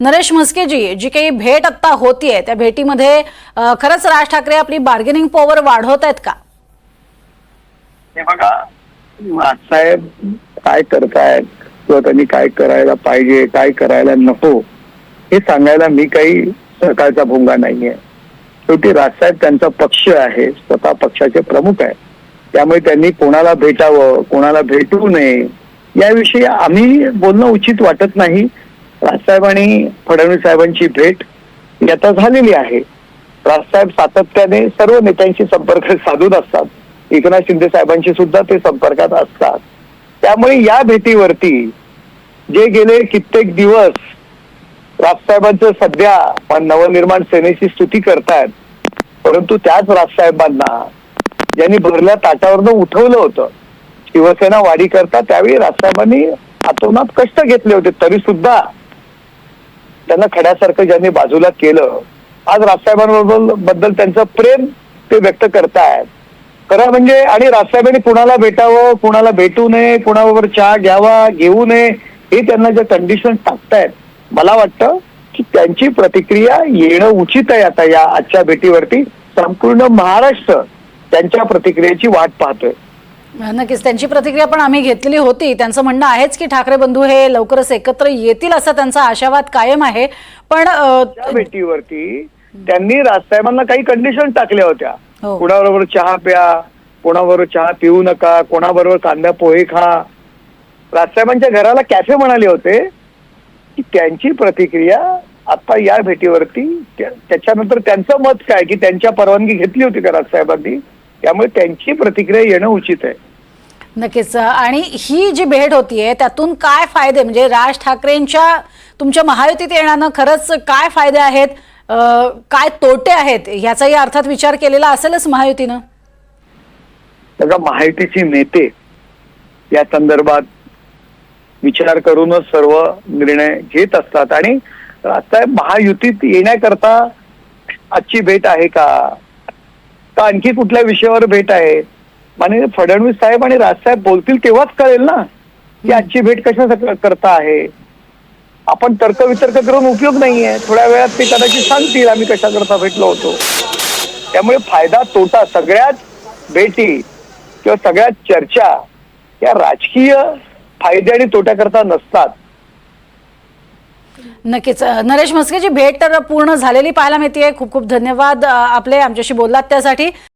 नरेश म्हस्केजी जी काही भेट आत्ता होतीये त्या भेटीमध्ये खरंच राज ठाकरे आपली बार्गेनिंग पॉवर वाढवत आहेत का? हे बघा साहेब काय करतायत किंवा त्यांनी काय करायला पाहिजे काय करायला नको हे सांगायला मी काही सरकारचा भोंगा नाहीये. शेवटी राजसाहेब त्यांचा पक्ष आहे स्वतः पक्षाचे प्रमुख आहे. त्यामुळे त्यांनी कोणाला भेटावं कोणाला भेटू नये याविषयी आम्ही बोलणं उचित वाटत नाही. राजसाहेब आणि फडणवीस साहेबांची भेट ही आता झालेली आहे. राजसाहेब सातत्याने सर्व नेत्यांशी संपर्क साधून असतात. एकनाथ शिंदे साहेबांशी सुद्धा ते संपर्कात असतात. त्यामुळे या भेटीवरती जे गेले कित्येक दिवस राजसाहेबांचं सध्या नवनिर्माण सेनेची स्तुती करतायत परंतु त्याच राजसाहेबांना ज्यांनी भरल्या ताटावरनं उठवलं होतं शिवसेना वाढी करता त्यावेळी राजसाहेबांनी हातोनात कष्ट घेतले होते. तरी सुद्धा त्यांना खड्यासारखं ज्यांनी बाजूला केलं आज राजसाहेबांबरोबरबद्दल त्यांचं प्रेम ते व्यक्त करतायत. खरं म्हणजे आणि राजसाहेबांनी कुणाला भेटावं कुणाला भेटू नये कुणाबरोबर चहा घ्यावा घेऊ नये हे त्यांना जे कंडिशन टाकतायत मला वाटतं की त्यांची प्रतिक्रिया येणं उचित आहे आता या आजच्या भेटीवरती. संपूर्ण महाराष्ट्र त्यांच्या प्रतिक्रियेची वाट पाहतोय. नक्कीच. त्यांची प्रतिक्रिया पण आम्ही घेतलेली होती. त्यांचं म्हणणं आहेच की ठाकरे बंधू हे लवकरच एकत्र येतील असा त्यांचा आशावाद कायम आहे. पण भेटीवरती त्यांनी राजसाहेबांना काही कंडिशन टाकल्या होत्या. हो. कुणाबरोबर चहा प्या कोणाबरोबर चहा पिऊ नका कोणाबरोबर कांदा पोहे खा. राजसाहेबांच्या घराला कॅफे म्हणाले होते की त्यांची प्रतिक्रिया आता या भेटीवरती त्या- त्याच्यानंतर त्यांचं मत काय? की त्यांच्या परवानगी घेतली होती का राजसाहेबांनी? त्यामुळे त्यांची प्रतिक्रिया येणं उचित आहे. नक्कीच. आणि ही जी भेट होतीये त्यातून काय फायदे? म्हणजे राज ठाकरेंच्या तुमच्या महायुतीत येण्यानं खरंच काय फायदे आहेत? काय तोटे आहेत? ह्याचाही अर्थात विचार केलेला असेलच महायुतीनं. बघा माहितीचे नेते या संदर्भात विचार करूनच सर्व निर्णय घेत असतात. आणि आता महायुतीत येण्याकरता आजची भेट आहे का? का आणखी कुठल्या विषयावर भेट आहे? माननीय फडणवीस साहेब आणि राजसाहेब बोलतील तेव्हाच कळेल ना की आजची भेट कशा करता आहे. आपण तर्कवितर्क करून उपयोग नाहीये. थोड्या वेळात ते कदाचित सांगतील आम्ही कशा करता भेटलो होतो. त्यामुळे फायदा तोटा सगळ्याच भेटी किंवा सगळ्याच चर्चा या राजकीय फायदे आणि तोट्याकरता नसतात. नक्कीच. नरेश म्हस्केची भेट तर पूर्ण झालेली पाहायला मिळते खूप खूप धन्यवाद आपले आमच्याशी बोललात त्यासाठी.